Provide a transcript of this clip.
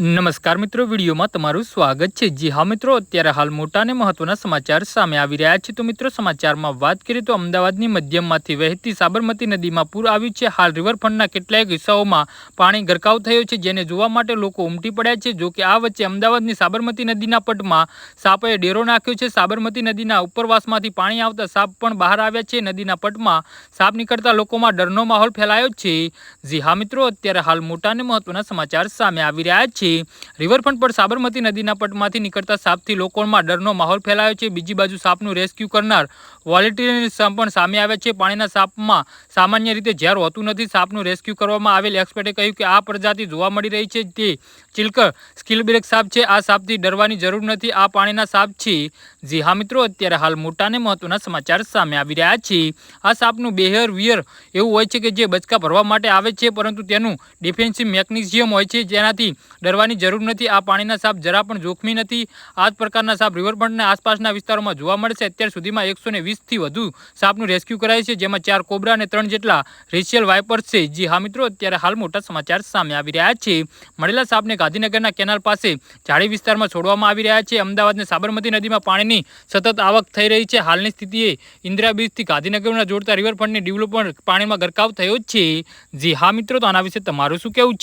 નમસ્કાર મિત્રો, વિડીયોમાં તમારું સ્વાગત છે. જી હા મિત્રો, અત્યારે હાલ મોટા અને મહત્વના સમાચાર સામે આવી રહ્યા છે. તો મિત્રો, સમાચારમાં વાત કરીએ તો અમદાવાદની મધ્યમમાંથી વહેતી સાબરમતી નદીમાં પૂર આવ્યું છે. હાલ રિવરફ્રન્ટના કેટલાક હિસ્સાઓમાં પાણી ગરકાવ થયો છે, જેને જોવા માટે લોકો ઉમટી પડ્યા છે. જો કે આ વચ્ચે અમદાવાદની સાબરમતી નદીના પટમાં સાપે ડેરો નાખ્યો છે. સાબરમતી નદીના ઉપરવાસમાંથી પાણી આવતા સાપ પણ બહાર આવ્યા છે. નદીના પટમાં સાપ નીકળતા લોકોમાં ડરનો માહોલ ફેલાયો છે. જી હા મિત્રો, અત્યારે હાલ મોટા અને મહત્વના સમાચાર સામે આવી રહ્યા છે. રિવરફ્રન્ટ પર સાબરમતી નદીના પટમાંથી નીકળતા સાપથી લોકોમાં ડરનો માહોલ ફેલાયો છે. બીજી બાજુ સાપનું રેસ્ક્યુ કરનાર વોલેન્ટિયર્સ પણ સામે આવ્યા છે. પાણીના સાપમાં સામાન્ય રીતે ઝેર હોતું નથી. સાપનું રેસ્ક્યુ કરવામાં આવેલ એક્સપર્ટે કહ્યું કે આ પ્રજાતિ જોવા મળી રહી છે. તે ચિલકર સ્કિલબ્રેક સાપ છે. આ સાપથી ડરવાની જરૂર નથી. આ પાણીના સાપ છે. જી હા મિત્રો, અત્યારે હાલ મોટા અને મહત્વના સમાચાર સામે આવી રહ્યા છે. આ સાપનું બિહેવિયર એવું હોય છે કે જે બચકા ભરવા માટે આવે છે, પરંતુ તેનું ડિફેન્સિવ મેકેનિઝમ હોય છે. જેનાથી ડરવાની જરૂર નથી. આ પાણીના સાપ જરા પણ જોખમી નથી. આ જ પ્રકારના સાપ રિવરફ્રન્ટના આસપાસના વિસ્તારોમાં જોવા મળશે. અત્યાર સુધીમાં એકસો વીસથી વધુ સાપનું રેસ્ક્યુ કરાય છે, જેમાં ચાર કોબરા અને ત્રણ જેટલા રેશિયલ વાઇપર્સ છે. જી હા મિત્રો, અત્યારે હાલ મોટા સમાચાર સામે આવી રહ્યા છે. મળેલા સાપને ગાંધીનગરના કેનાલ પાસે ઝાડી વિસ્તારમાં છોડવામાં આવી રહ્યા છે. અમદાવાદને સાબરમતી નદીમાં પાણીની સતત આવક થઈ રહી છે. હાલની સ્થિતિએ ઇન્દિરા બીચથી ગાંધીનગરના જોડતા રિવરફ્રન્ટની ડેવલપમેન્ટ પાણીમાં ગરકાવ થયો છે. જી હા મિત્રો, તો આના વિશે તમારું શું કહેવું છે?